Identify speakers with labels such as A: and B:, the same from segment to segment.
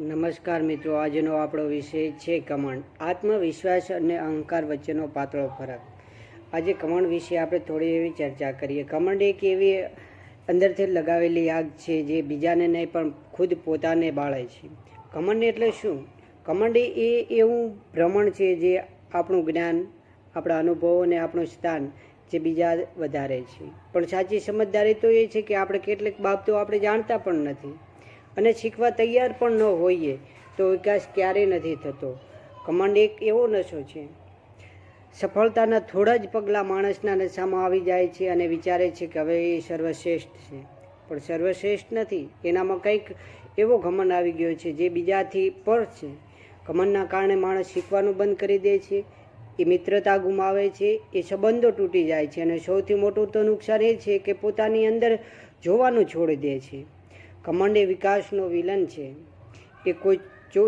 A: નમસ્કાર મિત્રો, આજનો આપણો વિષય છે કમંડ આત્મવિશ્વાસ અને અહંકાર વચ્ચેનો પાતળો ફરક. આજે કમંડ વિશે આપણે થોડી એવી ચર્ચા કરીએ. કમંડ એક એવી અંદરથી લગાવેલી આગ છે જે બીજાને નહીં, પણ ખુદ પોતાને બાળે છે. કમંડ એટલે શું? કમંડ એ એવું ભ્રમણ છે જે આપણું જ્ઞાન, આપણા અનુભવો અને આપણું સ્થાન જે બીજા વધારે છે. પણ સાચી સમજદારી તો એ છે કે આપણે કેટલીક બાબતો આપણે જાણતા પણ નથી. અને શીખવા તૈયાર પણ ન હોઈએ તો વિકાસ ક્યારેય નથી થતો. કમાંડ એક એવો નશો છે. સફળતાના થોડા જ પગલાં માણસના નશામાં આવી જાય છે અને વિચારે છે કે હવે એ સર્વશ્રેષ્ઠ છે. પણ સર્વશ્રેષ્ઠ નથી. એનામાં કંઈક એવો ઘમંડ આવી ગયો છે જે બીજાથી પર છે. ઘમંડના કારણે માણસ શીખવાનું બંધ કરી દે છે. એ મિત્રતા ગુમાવે છે. એ સંબંધો તૂટી જાય છે અને સૌથી મોટું તો નુકસાન એ છે કે પોતાની અંદર જોવાનું છોડી દે છે. કમંડ એ વિકાસનો વિલન છે. એ કોઈ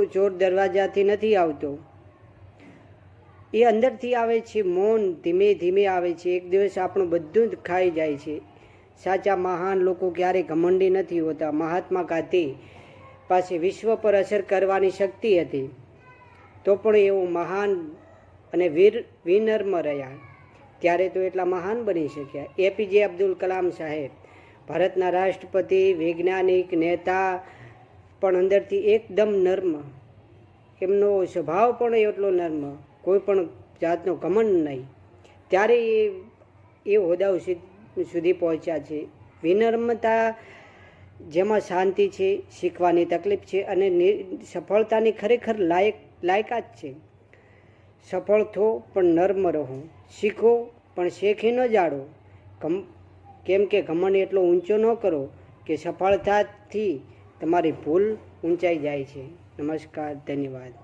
A: ચોર દરવાજાથી નથી આવતો. એ અંદરથી આવે છે, મૌન ધીમે ધીમે આવે છે. એક દિવસ આપણું બધું જ ખાઈ જાય છે. સાચા મહાન લોકો ક્યારેય ઘમંડી નથી હોતા. મહાત્મા ગાંધી પાસે વિશ્વ પર અસર કરવાની શક્તિ હતી. તો પણ એઓ મહાન અને વીર વિનર્મ રહ્યા. ત્યારે તો એટલા મહાન બની શક્યા. એપીજે અબ્દુલ કલામ સાહેબ ભારતના રાષ્ટ્રપતિ, વૈજ્ઞાનિક, નેતા પણ અંદરથી એકદમ નર્મ. એમનો સ્વભાવ પણ એટલો નર્મ, કોઈ પણ જાતનો ઘમંડ નહીં. ત્યારે એ એ હોદ્દાઓ સુધ- પહોંચ્યા છે. વિનમ્રતા જેમાં શાંતિ છે, શીખવાની તકલીફ છે અને સફળતાની ખરેખર લાયક, લાયકાત છે. સફળ થો પણ નર્મ રહો. શીખો પણ શેખી ન જાડો. કમ કેમ કે ઘમંડ એટલો ઊંચો ન કરો કે સફળતાથી તમારી ભૂલ ઊંચાઈ જાય છે. નમસ્કાર, ધન્યવાદ.